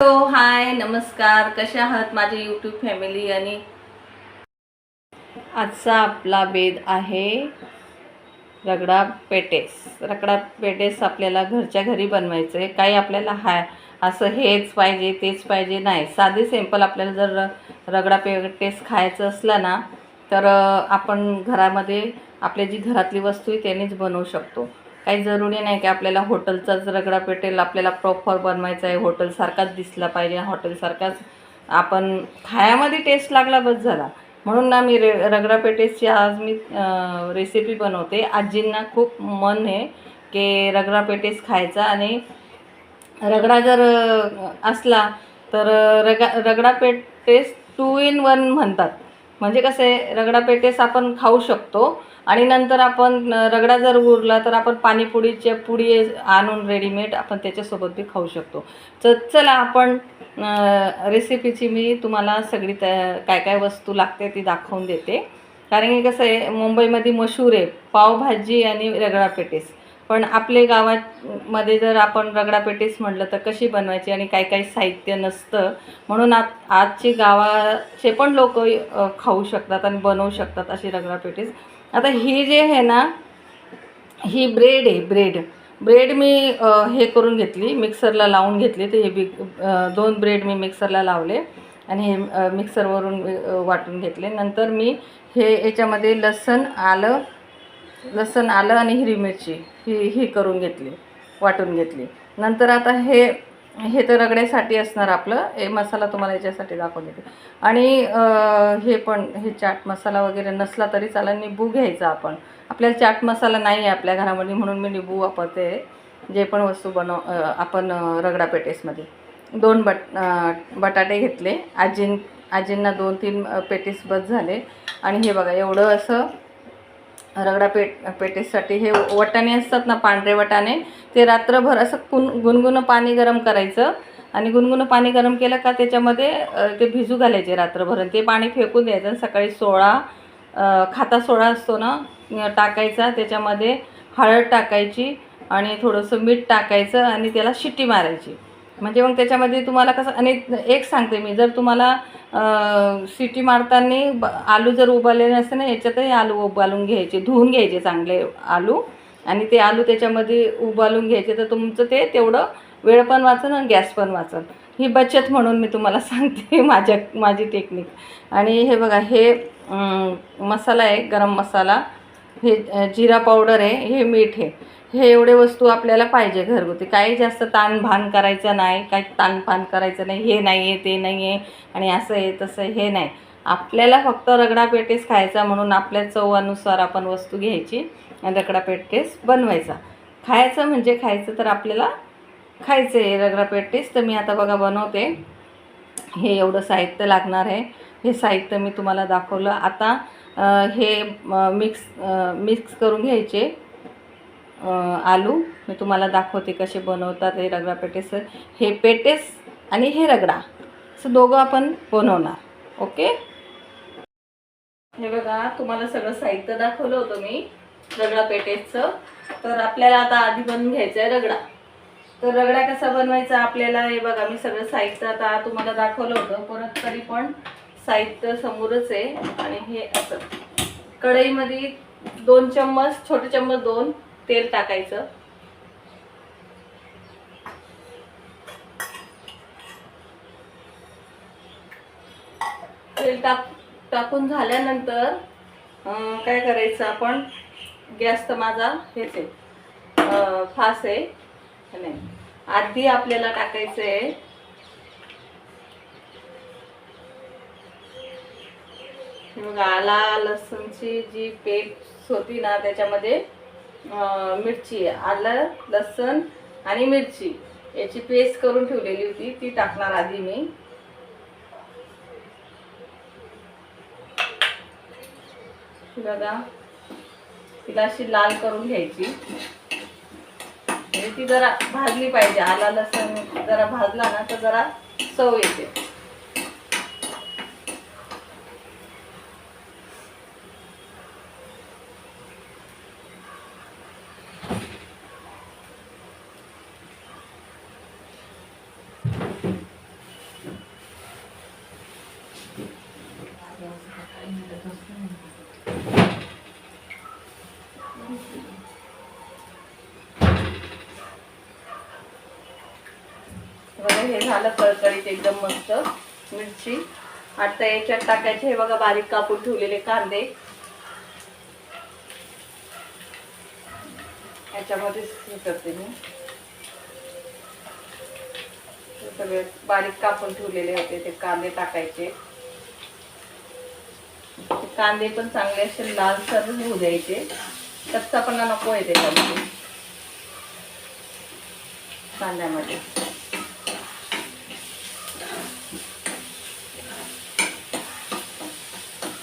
Hello hi नमस्कार. कशा आहात माझे यूट्यूब फॅमिली आणि आजचा आपला बेद आहे रगडा पेटेस. रगडा पेटेस आपल्याला घरच्या घरी बनवायचं आहे काही आपल्याला हाय असं हेच पाहिजे तेच पाहिजे नाही. साधे सिंपल आपल्याला जर र- रगडा पेटेस खायचं असलं ना तर आपण घरामध्ये आपल्या जी घरातली वस्तू आहे त्यानेच बनवू शकतो. काही जरुरी नाही की आपल्याला हॉटेलचाच रगडा पेटेल आपल्याला प्रॉपर बनवायचा आहे हॉटेलसारखाच दिसला पाहिजे हॉटेलसारखाच आपण खायामध्ये टेस्ट लागला बस झाला. म्हणून ना मी रे रगडा पेटेसची आज मी रेसिपी बनवते. आजींना खूप मन आहे की रगडा पेटेस खायचा आणि रगडा जर असला तर रगा ragda pattice two in one म्हणतात. म्हणजे कसं आहे रगडा पेटेस आपण खाऊ शकतो आणि नंतर आपण रगडा जर उरला तर आपण पाणीपुरीच्या पुडी आणून रेडीमेड आपण त्याच्यासोबत बी खाऊ शकतो. तर चला आपण रेसिपीची मी तुम्हाला सगळी त्या काय काय वस्तू लागते ती दाखवून देते. कारण की कसं आहे मुंबईमध्ये मशहूर आहे पावभाजी आणि रगडा पेटेस पण आपले गावामध्ये जर आपण रगडापेटीस म्हटलं तर कशी बनवायची आणि काही काही साहित्य नसतं म्हणून आ आजचे गावाचे पण लोक खाऊ शकतात आणि बनवू शकतात अशी रगडापेटीस. आता ही जे आहे ना ही ब्रेड आहे ब्रेड. ब्रेड मी हे करून घेतली मिक्सरला लावून घेतली तर हे बी दोन ब्रेड मी मिक्सरला लावले आणि हे मिक्सरवरून वाटून घेतले. नंतर मी हे याच्यामध्ये लसण आलं लसूण आलं आणि हिरवी मिरची ही ही करून घेतली वाटून घेतली. नंतर आता हे हे तर रगड्यासाठी असणार आपलं. हे मसाला तुम्हाला याच्यासाठी दाखवून देते. आणि हे पण हे चाट मसाला वगैरे नसला तरी चालेल. निंबू घ्यायचा आपण. आपल्याला चाट मसाला नाही आहे आपल्या घरामध्ये म्हणून मी निंबू वापरते. जे पण वस्तू बनव आपण रगडा पेटेसमध्ये. दोन बट बटाटे घेतले. आजीं आजींना दोन तीन पेटीस बस झाले. आणि हे बघा एवढं असं रगडा पेट पेटेसाठी. हे वटाणे असतात ना पांढरे वटाणे ते रात्रभर असं कुन गुणगुणं पाणी गरम करायचं. आणि गुणगुणं पाणी गरम केलं का त्याच्यामध्ये ते भिजू घालायचे रात्रभर. आणि ते पाणी फेकून द्यायचं. आणि सकाळी सोळा खाता सोळा असतो ना टाकायचा. त्याच्यामध्ये हळद टाकायची आणि थोडंसं मीठ टाकायचं आणि त्याला शिट्टी मारायची. म्हणजे मग त्याच्यामध्ये तुम्हाला कसं आणि एक सांगते मी जर तुम्हाला सिटी मारताना ब आलू जर उबारलेले नसते ना याच्यातही आलू उबालून घ्यायचे धुवून घ्यायचे चांगले आलू. आणि ते आलू त्याच्यामध्ये उबालून घ्यायचे तर तुमचं ते तेवढं वेळ पण वाचन आणि गॅस पण वाचन. ही बचत म्हणून मी तुम्हाला सांगते माझ्या माझी टेक्निक. आणि हे बघा हे मसाला आहे गरम मसाला. हे जिरा पावडर आहे हे मीठ आहे. हे एवढे वस्तू आपल्याला पाहिजे घरगुती. काही जास्त ताण भान करायचं नाही काही ताणपान करायचं नाही. हे नाही आहे ते नाही आहे आणि असं आहे तसं हे नाही. आपल्याला फक्त रगडा पेटेस खायचा म्हणून आपल्या चवानुसार आपण वस्तू घ्यायची आणि रगडा पेटेस बनवायचा. खायचं म्हणजे खायचं तर आपल्याला खायचं आहे रगडा पेटेस. तर मी आता बघा बनवते. हे एवढं साहित्य लागणार आहे. हे साहित्य मी तुम्हाला दाखवलं. आता हे मिक्स मिक्स करून घ्यायचे. आलू. मी तुम्हाला दाखवते कसे बनवतात हे रगडा पेटेस हे पेटेस आणि हे रगडा. असं दोघं आपण बनवणार. ओके? हे बघा तुम्हाला सगळं साहित्य दाखवलं होतं मी रगडा पेटेसचं तर आपल्याला आता आधी बनवून घ्यायचं आहे रगडा. तर रगडा कसा बनवायचा आपल्याला हे बघा मी सगळं साहित्य आता तुम्हाला दाखवलं होतं. परत तरी पण साहित्य समोरच आहे. आणि हे असं. कढईमध्ये दोन चम्मच छोटे चम्मच दोन तेल टाकायचं. तेल टाक टाकून झाल्यानंतर काय करायचं आपण? गॅस तर माझा हेच आहे. फास आहे. नाही आधी आपल्याला टाकायचं आहे मग आला लसूणची जी पेस्ट होती ना त्याच्यामध्ये मिरची आलं लसूण आणि मिरची. याची पेस्ट करून ठेवलेली होती ती टाकणार आधी मी. बघा तिला अशी लाल करून घ्यायची. म्हणजे ती जरा भाजली पाहिजे. आला लसूण जरा भाजला ना तर जरा चव येते. बघा हे झालं कळकळीत एकदम मस्त मिरची. आता याच्यात टाकायचे हे बघा बारीक कापून ठेवलेले कांदे. याच्यामध्येच हे करते मी सगळे बारीक कापून ठेवलेले होते ते कांदे टाकायचे. कांदे पण चांगले असे लालसर होऊ द्यायचे. कच्चापणा नको आहे त्याच्यामध्ये. कांद्यामध्ये.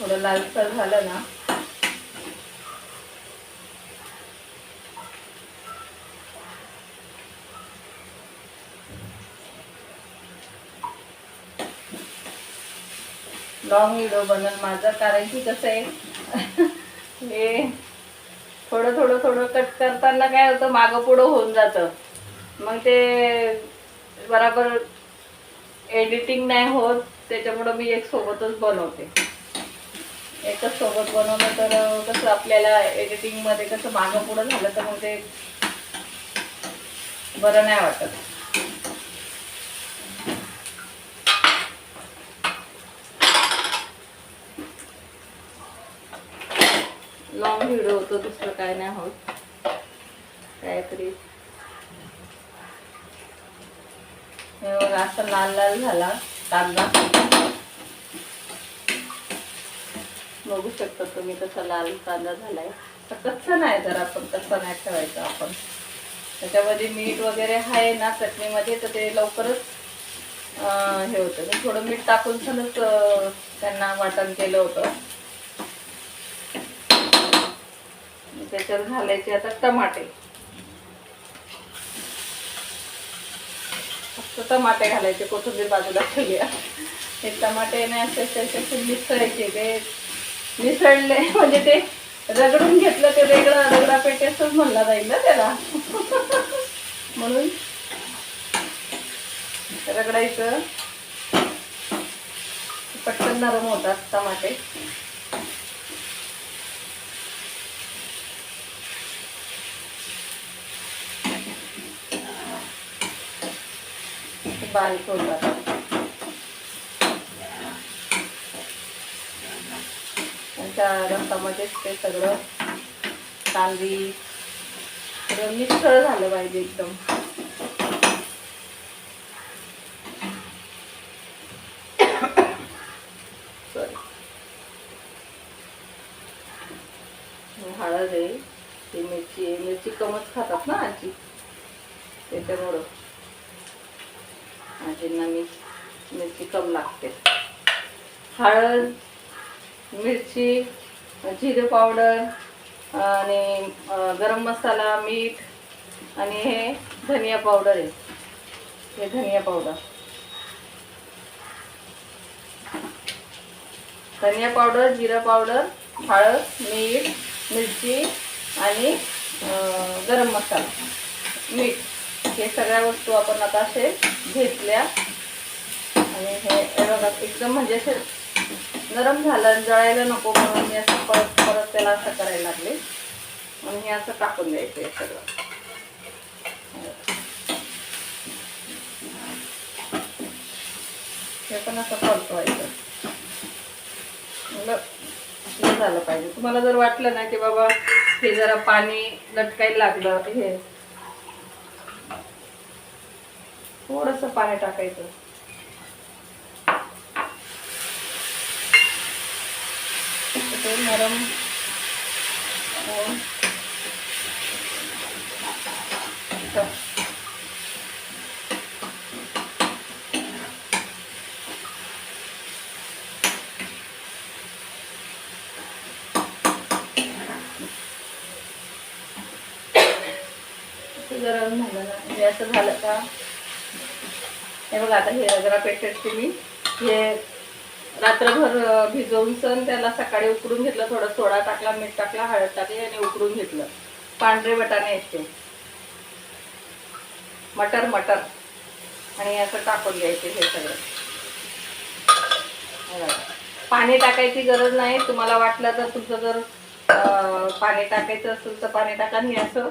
थोडं लालसर झालं ना. लॉंग व्हिडिओ बनल माझा कारण की कसं आहे हे थोडं थोडं थोडं कट करताना काय होतं मागं पुढं होऊन जातं. मग ते बराबर एडिटिंग नाही होत त्याच्यामुळं मी एक सोबतच बनवते. एकच सोबत बनवलं तर कसं आपल्याला एडिटिंगमध्ये कसं मागं पुढं झालं तर मग ते बरं नाही वाटत. लॉंग व्हिडिओ होतो दुसरं काय नाही होत. काहीतरी. असं लाल लाल झाला कांदा बघू शकता तुम्ही कसा लाल कांदा झालाय. तर कच्चा नाही जर आपण कच्चा नाही ठेवायचा आपण. त्याच्यामध्ये मीठ वगैरे आहे ना चटणीमध्ये तर ते लवकरच हे होतं. मी थोडं मीठ टाकून छानच त्यांना वाटण केलं होतं. त्याच्यात घालायचे आता टमाटे. फक्त टमाटे घालायचे कोथिंबीर बाजूला ठेवूया हे टमाटे नाही असे असे असे ते मिसळले. म्हणजे ते रगडून घेतलं ते वेगळं रगडा पेटेसच म्हणला जाईल ना त्याला. म्हणून रगडायचं. पटकन नरम होतात टमाटे. बारीक होतात. त्या रसामध्येच ते सगळं कांदी सगळं मिसळ झालं पाहिजे एकदम. हळद आहे ती मिरची आहे. मिरची कमच खातात ना आजी. त्याच्यामुळं. आजींना मी मिरची कम लागते. हळद मिरची जिरे पावडर आणि गरम मसाला मीठ आणि हे धनिया पावडर आहे. हे धनिया पावडर. धनिया पावडर जिरा पावडर हळद मीठ मिरची आणि गरम मसाला. मीठ. हे सगळ्या वस्तू आपण आता असे घेतल्या. आणि हे हे बघा एकदम म्हणजे असे नरम झालं जळायला नको म्हणून मी असं परत परत त्याला असं करायला लागले. म्हणून हे असं टाकून द्यायचं हे सगळं. हे पण असं परतवायचं. मग झालं पाहिजे. तुम्हाला जर वाटलं ना की बाबा हे जरा पाणी लटकायला लागलं हे. थोडस पाणी टाकायचं. होते नरम गरम झालं ना हे असं झालं का? हे बघा आता हे जरा पेटायचे मी हे रात्रभर भिजवून सण त्याला सकाळी उकडून घेतलं थोडं सोडा टाकला मीठ टाकला हळद टाकली आणि उकडून घेतलं. पांढरे बटाणे येते मटर मटर. आणि असं टाकून घ्यायचे हे सगळं. पाणी टाकायची गरज नाही. तुम्हाला वाटलं तर तुमचं जर पाणी टाकायचं असेल तर पाणी टाका आणि असं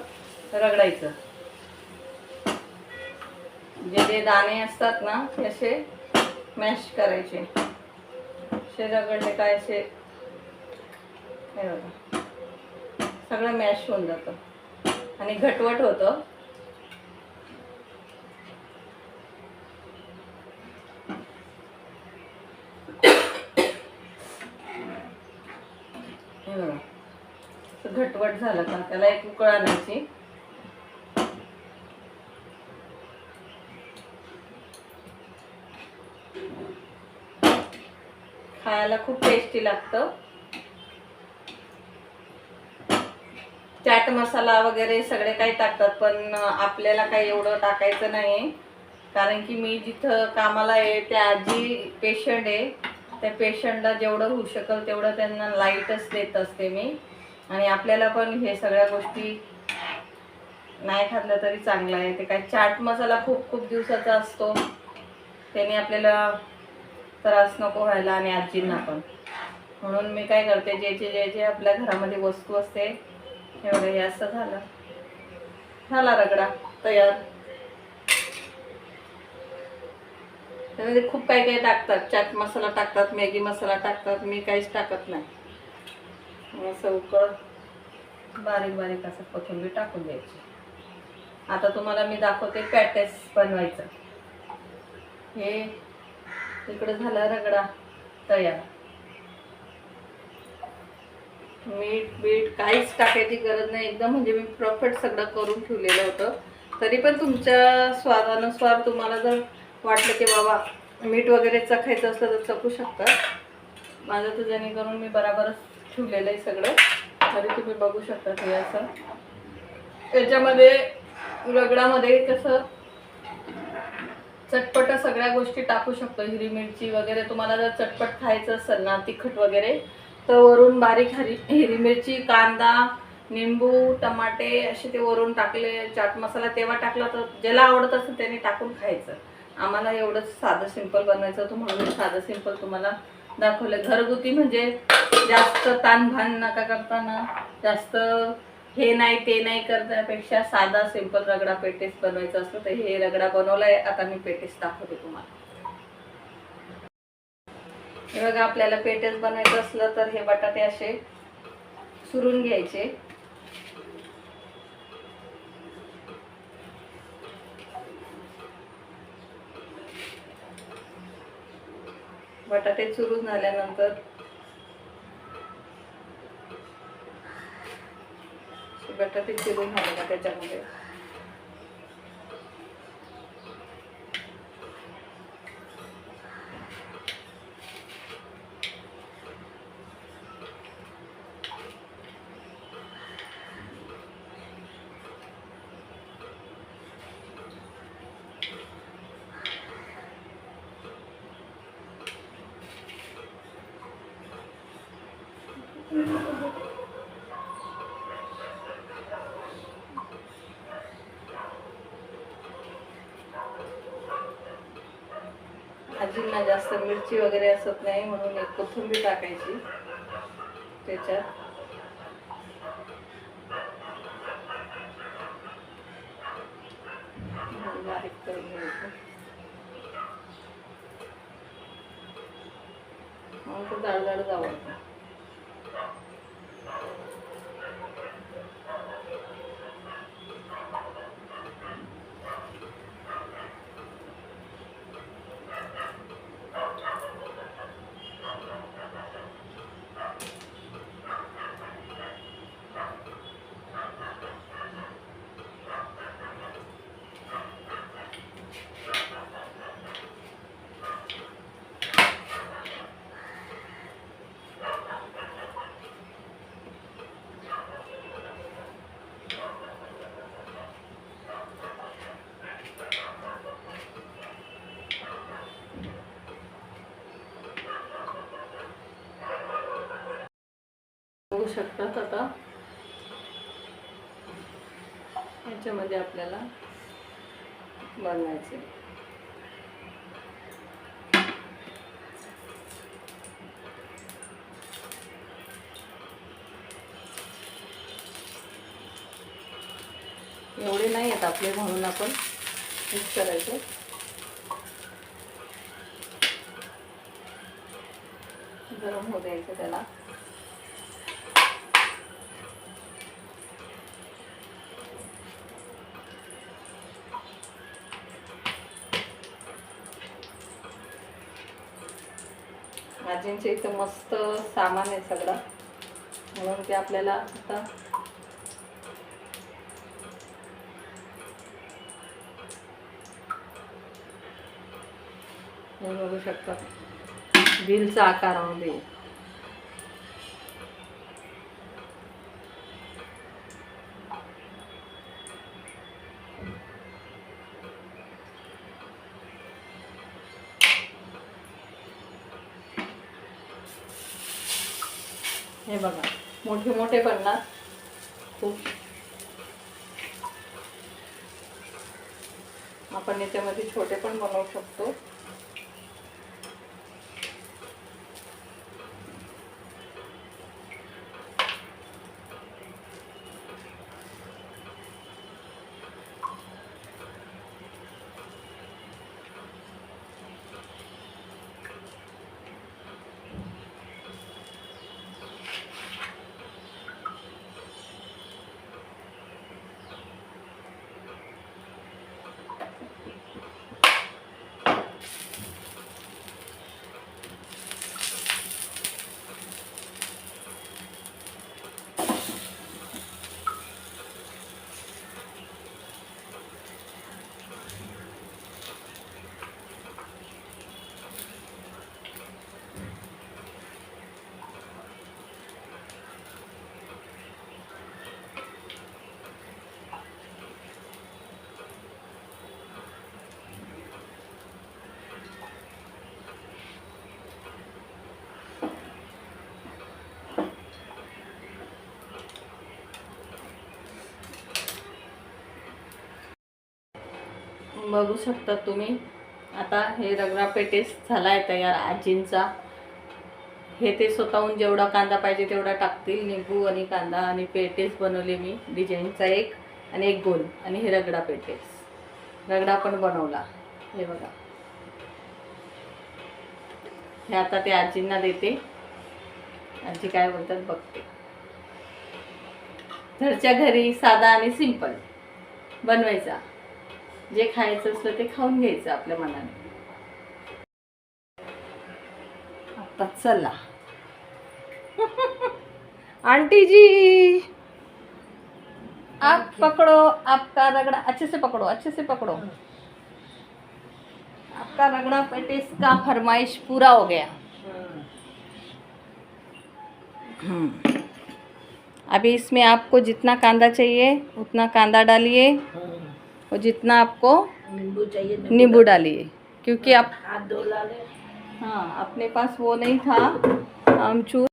रगडायचं. जे जे दाणे असतात ना ते असे मॅश करायचे. असे रगडले काय असे? हे बघा. सगळं मॅश होऊन जातं. आणि घटवट होतं. हे बघा. घटवट झालं का? त्याला एक उकळ आणायची. खायला खूप टेस्टी लागतं. चाट मसाला वगैरे सगळे काही टाकतात पण आपल्याला काही एवढं टाकायचं नाही कारण की मी जिथं कामाला आहे त्या आजी पेशंट आहे त्या पेशंटला जेवढं होऊ शकेल तेवढं त्यांना लाईटच देत असते मी. आणि आपल्याला पण हे सगळ्या गोष्टी नाही खाल्लं तरी चांगलं आहे. ते काय चाट मसाला खूप खूप दिवसाचा असतो. त्याने आपल्याला त्रास नको व्हायला आणि आजींना पण. म्हणून मी काय करते जे जे जे जे आपल्या घरामध्ये वस्तू असते एवढं हे असं झालं. झाला रगडा तयार. त्यामध्ये म्हणजे खूप काही काही टाकतात चाट मसाला टाकतात मॅगी मसाला टाकतात मी काहीच टाकत नाही. असं उकळ बारीक बारीक असं कोथिंबीर टाकून द्यायची. आता तुम्हाला मी दाखवते पॅटेस बनवायचं. हे इकडे झाला रगडा तयार. मीठ बीठ काहीच टाकायची गरज नाही. एकदम म्हणजे मी प्रॉफिट सगळं करून ठेवलेलं होतं. तरी पण तुमच्या स्वादानुसार तुम्हाला जर वाटलं की बाबा मीठ वगैरे चखायचं असलं तर चखू शकता. माझं तर जेणेकरून मी बराबरच ठेवलेलं आहे सगळं. तरी तुम्ही बघू शकता हे असं. त्याच्यामध्ये रगडामध्ये कसं चटपट सगळ्या गोष्टी टाकू शकतो. हिरवी मिरची वगैरे तुम्हाला जर चटपट खायचं असेल ना तिखट वगैरे तर वरून बारीक हरी हिरवी मिरची कांदा निंबू टमाटे असे ते वरून टाकले. चाट मसाला तेव्हा टाकला तर ज्याला आवडत असेल त्याने टाकून खायचं. आम्हाला एवढंच साधं सिंपल बनवायचं होतं म्हणून साधं सिंपल तुम्हाला दाखवलं. घरगुती म्हणजे जास्त ताणभान नका करताना जास्त हे नाही ते नाही करण्यापेक्षा साधा सिंपल रगडा पेटेस बनवायचा असतो तर हे रगडा बनवलाय आता मी पेटेस दाखवते तुम्हाला. हे बघा आपल्याला पेटेस बनवायचं असलं तर हे बटाटे असे सुरून घ्यायचे. बटाटे चुरून झाल्यानंतर बटाटे चिरून झालं का त्याच्यामध्ये? भाजींना जास्त मिरची वगैरे असत नाही म्हणून एक कोथिंबीर टाकायची त्याच्यात. बारीक करून घ्यायचं. मग तो जाड जाड जावं शकतात आता. याच्यामध्ये आपल्याला बनवायचे. एवढे नाही आहेत आपले म्हणून आपण मिक्स करायचे. गरम हो द्यायचं त्याला. भाजींचे इथं मस्त सामान आहे सगळं. म्हणून ते आपल्याला आता बघू शकता. दिलचा आकारामध्ये हे बघा मोठे मोठे पण ना खूप. आपण याच्यामध्ये छोटे पण बनवू शकतो. बघू शकता तुम्ही. आता हे रगडा पेटीस झाला आहे तयार आजींचा. हे ते स्वतःहून जेवढा कांदा पाहिजे तेवढा टाकतील. निंबू आणि कांदा आणि पेटीस बनवले मी. डिझाईनचा एक आणि एक गोल. आणि हे रगडा पेटीस रगडा पण बनवला. हे बघा. हे आता ते आजींना देते. आजी काय बोलतात बघते. घरच्या घरी साधा आणि सिंपल. बनवायचा. जे खायचं असलं ते खाऊन घ्यायचं आपल्या मनाने. आता चला. आंटी जी आप पकड़ो आपका रगड़ा अच्छे से पकड़ो अच्छे से पकड़ो. आपका रगड़ा पेटिस का फरमाइश पूरा हो गया। अभी इसमें आपको जितना कांदा चाहिए उतना कांदा डालिए. और जितना आपको नींबू चाहिए नींबू डालिए क्योंकि आप हाथ धो ला ले हाँ अपने पास वो नहीं था। आमचूर